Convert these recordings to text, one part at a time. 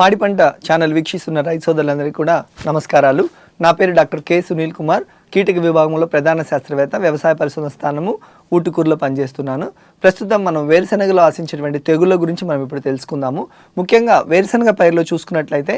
పాడి పంట ఛానల్ వీక్షిస్తున్న రైతు సోదరులందరికీ కూడా నమస్కారాలు. నా పేరు డాక్టర్ కె సునీల్ కుమార్. కీటక విభాగంలో ప్రధాన శాస్త్రవేత్త వ్యవసాయ పరిశోధన స్థానము ఊటుకూరులో పనిచేస్తున్నాను. ప్రస్తుతం మనం వేరుశనగలో ఆశించేటువంటి తెగుళ్ళ గురించి మనం ఇప్పుడు తెలుసుకుందాము. ముఖ్యంగా వేరుశనగ పైరులో చూసుకున్నట్లయితే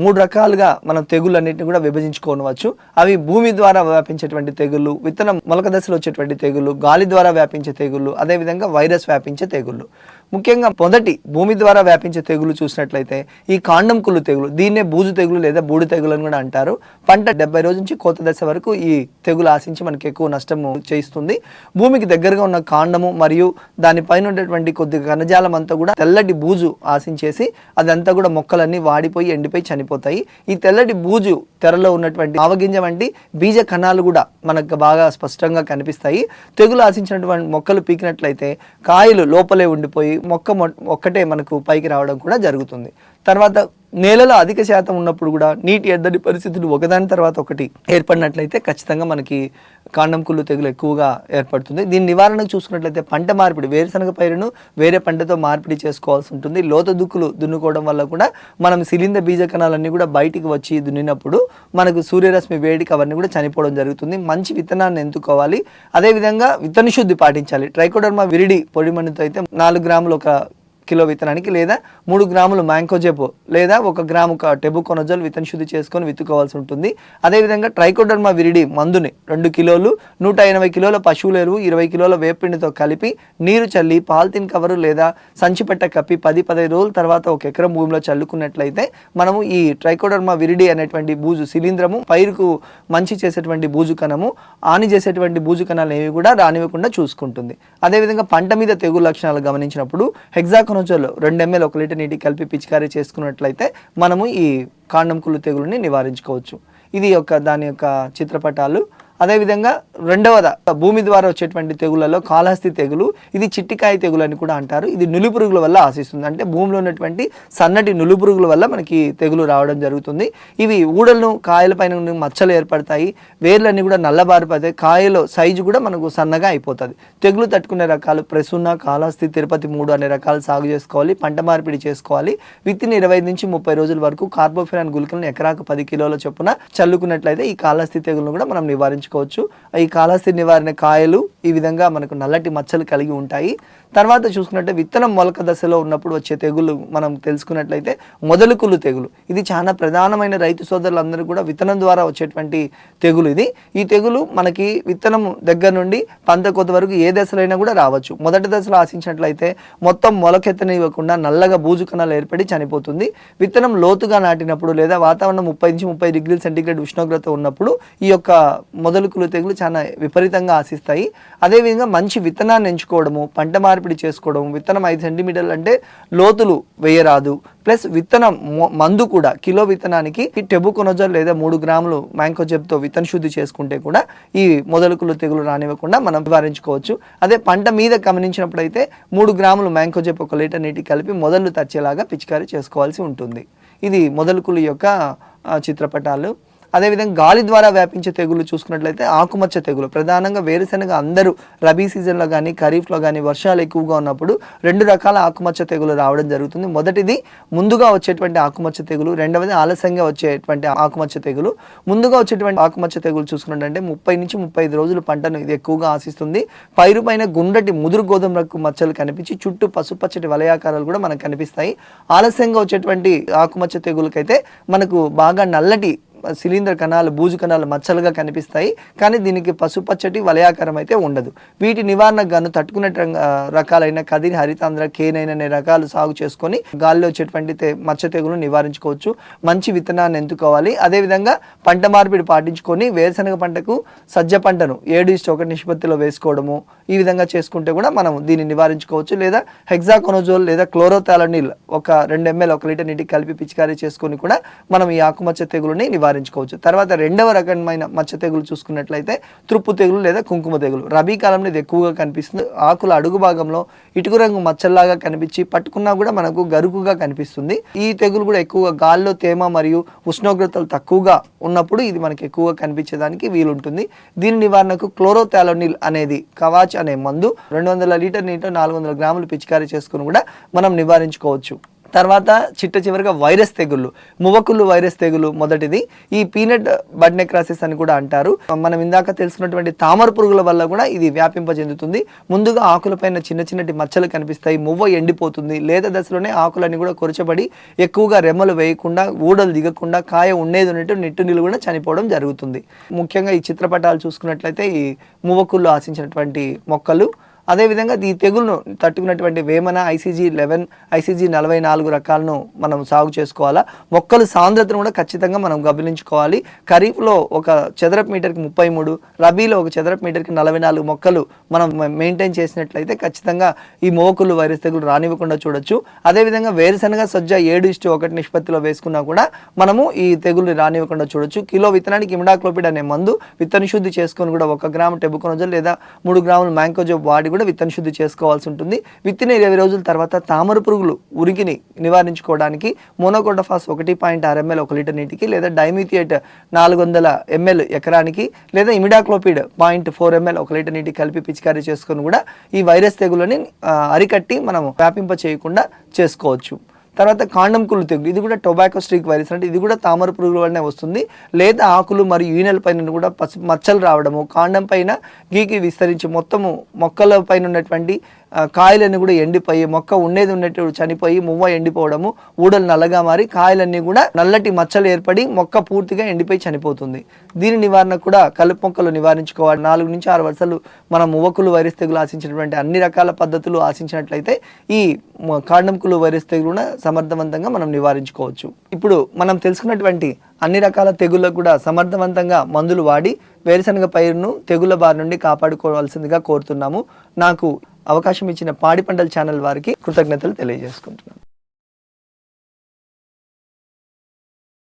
మూడు రకాలుగా మనం తెగుళ్ళన్నింటినీ కూడా విభజించుకోవచ్చు. అవి భూమి ద్వారా వ్యాపించేటువంటి తెగుళ్ళు విత్తనం మొలక దశలో వచ్చేటువంటి తెగుళ్ళు గాలి ద్వారా వ్యాపించే తెగుళ్ళు అదేవిధంగా వైరస్ వ్యాపించే తెగుళ్ళు. ముఖ్యంగా మొదటి భూమి ద్వారా వ్యాపించే తెగులు చూసినట్లయితే ఈ కాండం కుళ్ళు తెగులు దీన్నే బూజు తెగులు లేదా బూడి తెగులు అని కూడా అంటారు. పంట డెబ్బై రోజు నుంచి కోత దశ వరకు ఈ తెగులు ఆశించి మనకి ఎక్కువ నష్టము చేయిస్తుంది. భూమికి దగ్గరగా ఉన్న కాండము మరియు దానిపైన ఉన్నటువంటి కొద్ది కణజాలం అంతా కూడా తెల్లటి బూజు ఆశించేసి అదంతా కూడా మొక్కలన్నీ వాడిపోయి ఎండిపోయి చనిపోతాయి. ఈ తెల్లటి బూజు తెరలో ఉన్నటువంటి ఆవగింజ వంటి బీజ కణాలు కూడా మనకు బాగా స్పష్టంగా కనిపిస్తాయి. తెగులు ఆశించినటువంటి మొక్కలు పీకినట్లయితే కాయలు లోపలే ఉండిపోయి మొక్క మొ- ఒక్కటే మనకు పైకి రావడం కూడా జరుగుతుంది. తర్వాత నేలలో అధిక శాతం ఉన్నప్పుడు కూడా నీటి ఎద్దడి పరిస్థితులు ఒకదాని తర్వాత ఒకటి ఏర్పడినట్లయితే ఖచ్చితంగా మనకి కాండం కుళ్ళు తెగులు ఎక్కువగా ఏర్పడుతుంది. దీని నివారణకు చూసుకున్నట్లయితే పంట మార్పిడి వేరుశనగ పైరును వేరే పంటతో మార్పిడి చేసుకోవాల్సి ఉంటుంది. లోత దుక్కులు దున్నుకోవడం వల్ల కూడా మనం శిలింద బీజ కణాలన్నీ కూడా బయటికి వచ్చి దున్నినప్పుడు మనకు సూర్యరశ్మి వేడికి అవన్నీ కూడా చనిపోవడం జరుగుతుంది. మంచి విత్తనాన్ని ఎంచుకోవాలి. అదేవిధంగా విత్తన శుద్ధి పాటించాలి. ట్రైకోడర్మా విరిడి పొడి మన్నుతో అయితే నాలుగు గ్రాములు ఒక కిలో విత్తనానికి లేదా మూడు గ్రాములు మ్యాంకోజెబో లేదా ఒక గ్రాము టెబు కొనజోల్ విత్తన శుద్ధి చేసుకొని విత్తుకోవాల్సి ఉంటుంది. అదేవిధంగా ట్రైకోడర్మా విరిడి మందుని రెండు కిలోలు నూట ఎనభై కిలోల పశువుల ఎరువు ఇరవై కిలోల వేపిండితో కలిపి నీరు చల్లి పాలిథిన్ కవరు లేదా సంచిపెట్ట కప్పి పది పదహైదు రోజుల తర్వాత ఒక ఎకరం భూమిలో చల్లుకున్నట్లయితే మనము ఈ ట్రైకోడర్మా విరిడి అనేటువంటి బూజు శిలీంద్రము పైరుకు మంచి చేసేటువంటి బూజు కణము హాని చేసేటువంటి బూజు కణాలు ఏవి కూడా రానివ్వకుండా చూసుకుంటుంది. అదేవిధంగా పంట మీద తెగులు లక్షణాలు గమనించినప్పుడు హెగ్జాక్ హెగ్జాకొనజోల్ రెండు ఎంఎల్ ఒక లీటర్ నీటికి కలిపి పిచికారీ చేసుకున్నట్లయితే మనము ఈ కాండం కుళ్ళు తెగులుని నివారించుకోవచ్చు. ఇది యొక్క దాని యొక్క చిత్రపటాలు. అదేవిధంగా రెండవద భూమి ద్వారా వచ్చేటువంటి తెగులలో కాళహస్తి తెగులు ఇది చిట్టికాయ తెగులు అని కూడా అంటారు. ఇది నులిపురుగుల వల్ల ఆశిస్తుంది. అంటే భూమిలో ఉన్నటువంటి సన్నటి నులిపురుగుల వల్ల మనకి తెగులు రావడం జరుగుతుంది. ఇవి ఊడలను కాయల పైన మచ్చలు ఏర్పడతాయి. వేర్లన్నీ కూడా నల్లబారిపోతాయి కాయలో సైజు కూడా మనకు సన్నగా అయిపోతుంది. తెగులు తట్టుకునే రకాలు ప్రసున్న కాళహస్తి తిరుపతి మూడు అనే రకాలు సాగు చేసుకోవాలి పంట మార్పిడి చేసుకోవాలి. విత్తిన ఇరవై నుంచి ముప్పై రోజుల వరకు కార్బోఫిరాన్ గుళికలను ఎకరాకు పది కిలోల చొప్పున చల్లుకున్నట్లయితే ఈ కాళహస్తి తెగులను కూడా మనం నివారించుకోవాలి నివారించుకోవచ్చు ఈ కాళహస్తి నివారణ కాయలు ఈ విధంగా మనకు నల్లటి మచ్చలు కలిగి ఉంటాయి. తర్వాత చూసుకున్నట్టే విత్తనం మొలక దశలో ఉన్నప్పుడు వచ్చే తెగులు మనం తెలుసుకున్నట్లయితే మొదలుకులు తెగులు. ఇది చాలా ప్రధానమైన రైతు సోదరులందరూ కూడా విత్తనం ద్వారా వచ్చేటువంటి తెగులు ఇది. ఈ తెగులు మనకి విత్తనం దగ్గర నుండి పంత కొత్త వరకు ఏ దశలైనా కూడా రావచ్చు. మొదటి దశలో ఆశించినట్లయితే మొత్తం మొలకెత్తనివ్వకుండా నల్లగా బూజు కణాలు ఏర్పడి చనిపోతుంది. విత్తనం లోతుగా నాటినప్పుడు లేదా వాతావరణం ముప్పై నుంచి ముప్పై డిగ్రీల సెంటీగ్రేడ్ ఉష్ణోగ్రత ఉన్నప్పుడు ఈ యొక్క మొదలుకులు తెగులు చాలా విపరీతంగా ఆశిస్తాయి. అదేవిధంగా మంచి విత్తనాన్ని ఎంచుకోవడము పంట మార్పిడి చేసుకోవడం విత్తనం ఐదు సెంటీమీటర్లు అంటే లోతులు వేయరాదు. ప్లస్ విత్తనం మందు కూడా కిలో విత్తనానికి టెబుకొనజోల్ లేదా మూడు గ్రాములు మ్యాంకోజెబ్తో విత్తన శుద్ధి చేసుకుంటే కూడా ఈ మొదలుకులు తెగులు రానివ్వకుండా మనం నివారించుకోవచ్చు. అదే పంట మీద గమనించినప్పుడు అయితే మూడు గ్రాములు మ్యాంకోజెబ్ ఒక లీటర్ నీటి కలిపి మొదలు తచ్చేలాగా పిచికారీ చేసుకోవాల్సి ఉంటుంది. ఇది మొదలుకులు యొక్క చిత్రపటాలు. అదేవిధంగా గాలి ద్వారా వ్యాపించే తెగులు చూసుకున్నట్లయితే ఆకుమచ్చ తెగులు. ప్రధానంగా వేరుశనగ అందరూ రబీ సీజన్లో కానీ ఖరీఫ్లో కానీ వర్షాలు ఎక్కువగా ఉన్నప్పుడు రెండు రకాల ఆకుమచ్చ తెగులు రావడం జరుగుతుంది. మొదటిది ముందుగా వచ్చేటువంటి ఆకుమచ్చ తెగులు రెండవది ఆలస్యంగా వచ్చేటువంటి ఆకుమచ్చ తెగులు. ముందుగా వచ్చేటువంటి ఆకుమచ్చ తెగులు చూసుకున్నట్లంటే ముప్పై నుంచి ముప్పై ఐదు రోజులు పంటను ఇది ఎక్కువగా ఆశిస్తుంది. పైరు పైన గుండ్రటి ముదురు గోధుమ రంగు మచ్చలు కనిపించి చుట్టూ పసుపచ్చటి వలయాకారాలు కూడా మనకు కనిపిస్తాయి. ఆలస్యంగా వచ్చేటువంటి ఆకుమచ్చ తెగులకైతే మనకు బాగా నల్లటి శిలీంద్ర కణాలు బూజు కణాలు మచ్చలుగా కనిపిస్తాయి. కానీ దీనికి పసుపచ్చటి వలయాకారం అయితే ఉండదు. వీటి నివారణకు గాను తట్టుకునే రకాలైన కదిరి హరితాంధ్ర కేనైన అనే రకాలు సాగు చేసుకొని గాలిలో వచ్చేటువంటి మచ్చ తెగులు నివారించుకోవచ్చు. మంచి విత్తనాన్ని ఎంచుకోవాలి. అదేవిధంగా పంట మార్పిడి పాటించుకొని వేరుశనగ పంటకు సజ్జ పంటను ఏడు ఇష్ట ఒకటి నిష్పత్తిలో వేసుకోవడము ఈ విధంగా చేసుకుంటే కూడా మనం దీన్ని నివారించుకోవచ్చు. లేదా హెగ్జాకొనోజోల్ లేదా క్లోరోథాలనిల్ ఒక రెండు ఎంఎల్ ఒక లీటర్ నీటికి కలిపి పిచికారీ చేసుకొని కూడా మనం ఈ ఆకుమచ్చ తెగులుని నివారించుకోవచ్చు తర్వాత రెండవ రకమైన మచ్చ తెగులు చూసుకున్నట్లయితే తృప్పు తెగులు లేదా కుంకుమ తెగులు. రబీ కాలంలో ఇది ఎక్కువగా కనిపిస్తుంది. ఆకుల అడుగు భాగంలో ఇటుకు రంగు మచ్చల్లాగా కనిపించి పట్టుకున్నా కూడా మనకు గరుకుగా కనిపిస్తుంది. ఈ తెగులు కూడా ఎక్కువగా గాల్లో తేమ మరియు ఉష్ణోగ్రతలు తక్కువగా ఉన్నప్పుడు ఇది మనకి ఎక్కువగా కనిపించేదానికి వీలుంటుంది. దీని నివారణకు క్లోరోథాలోనిల్ అనేది కవాచ్ అనే మందు రెండు వందల లీటర్ నీటిలో నాలుగు వందల గ్రాములు పిచికారీ చేసుకుని కూడా మనం నివారించుకోవచ్చు. తర్వాత చిట్ట చివరిగా వైరస్ తెగుళ్ళు మువ్వకుళ్ళు వైరస్ తెగులు మొదటిది. ఈ పీనట్ బడ్ నెక్రాసిస్ అని కూడా అంటారు. మనం ఇందాక తెలుసుకున్నటువంటి తామర పురుగుల వల్ల కూడా ఇది వ్యాపింప చెందుతుంది ముందుగా ఆకులపైన చిన్న చిన్నటి మచ్చలు కనిపిస్తాయి. మువ్వ ఎండిపోతుంది. లేత దశలోనే ఆకులన్నీ కూడా కొరచబడి ఎక్కువగా రెమ్మలు వేయకుండా ఊడలు దిగకుండా కాయ ఉండేది ఉన్నట్టు నిట్టు నీళ్ళు కూడా చనిపోవడం జరుగుతుంది. ముఖ్యంగా ఈ చిత్రపటాలు చూసుకున్నట్లయితే ఈ మువ్వకుళ్ళు ఆశించినటువంటి మొక్కలు అదేవిధంగా ఈ తెగులను తట్టుకున్నటువంటి వేమన ఐసీజీ లెవెన్ ఐసీజీ నలభై నాలుగు రకాలను మనం సాగు చేసుకోవాలా? మొక్కలు సాంద్రతను కూడా ఖచ్చితంగా మనం గమనించుకోవాలి. ఖరీఫ్లో ఒక చదరపు మీటర్కి ముప్పై మూడు రబీలో ఒక చదరపు మీటర్కి నలభై నాలుగు మొక్కలు మనం మెయింటైన్ చేసినట్లయితే ఖచ్చితంగా ఈ మోకులు వైరస్ తెగులు రానివ్వకుండా చూడొచ్చు. అదేవిధంగా వేరుశనగ సజ్జ ఏడు ఇష్టు ఒకటి నిష్పత్తిలో వేసుకున్నా కూడా మనము ఈ తెగులు రానివ్వకుండా చూడొచ్చు. కిలో విత్తనానికి ఇమిడాక్లోపిడ్ అనే మందు విత్తన శుద్ధి చేసుకొని కూడా ఒక గ్రాము టెబుకొనజల్ లేదా మూడు గ్రాములు మ్యాంకోజోబ్ వాడి కూడా విత్తన శుద్ధి చేసుకోవాల్సి ఉంటుంది. విత్తిన ఇరవై రోజుల తర్వాత తామర పురుగులు ఉరికిని నివారించుకోవడానికి మోనోకోటఫాస్ ఒకటి పాయింట్ ఆరు ఎంఎల్ ఒక లీటర్ నీటికి లేదా డైమిథియేట్ నాలుగు వందల ఎంఎల్ ఎకరానికి లేదా ఇమిడాక్లోపిడ్ పాయింట్ ఫోర్ ఎంఎల్ ఒక లీటర్ నీటికి కలిపి పిచికారీ చేసుకొని కూడా ఈ వైరస్ తెగులని అరికట్టి మనం వ్యాపింప చేయకుండా చేసుకోవచ్చు. తర్వాత కాండం కుళ్ళు తెగులు. ఇది కూడా టొబాకో స్ట్రీక్ వైరస్ అంటే ఇది కూడా తామర పురుగుల వల్లనే వస్తుంది. లేదా ఆకులు మరియు ఈనెల పైన కూడా పసు మచ్చలు రావడము కాండం పైన గీకి విస్తరించి మొత్తము మొక్కల పైన ఉన్నటువంటి కాయలన్నీ కూడా ఎండిపోయి మొక్క ఉండేది ఉన్నట్టు చనిపోయి మువ్వ ఎండిపోవడము ఊడలు నల్లగా మారి కాయలన్నీ కూడా నల్లటి మచ్చలు ఏర్పడి మొక్క పూర్తిగా ఎండిపోయి చనిపోతుంది. దీని నివారణ కూడా కలుపు మొక్కలు నివారించుకోవాలి. నాలుగు నుంచి ఆరు వరుసలు మన మువ్వకులు వైరస్ తెగులు ఆశించినటువంటి అన్ని రకాల పద్ధతులు ఆశించినట్లయితే ఈ కాండంకులు వైరస్ తెగులున సమర్థవంతంగా మనం నివారించుకోవచ్చు. ఇప్పుడు మనం తెలుసుకున్నటువంటి అన్ని రకాల తెగుళ్ళకు కూడా సమర్థవంతంగా మందులు వాడి వేరుశనగ పైరును తెగుళ్ళ బారి నుండి కాపాడుకోవాల్సిందిగా కోరుతున్నాము. నాకు అవకాశం ఇచ్చిన పాడి పంటల ఛానల్ వారికి కృతజ్ఞతలు తెలియజేసుకుంటున్నాను.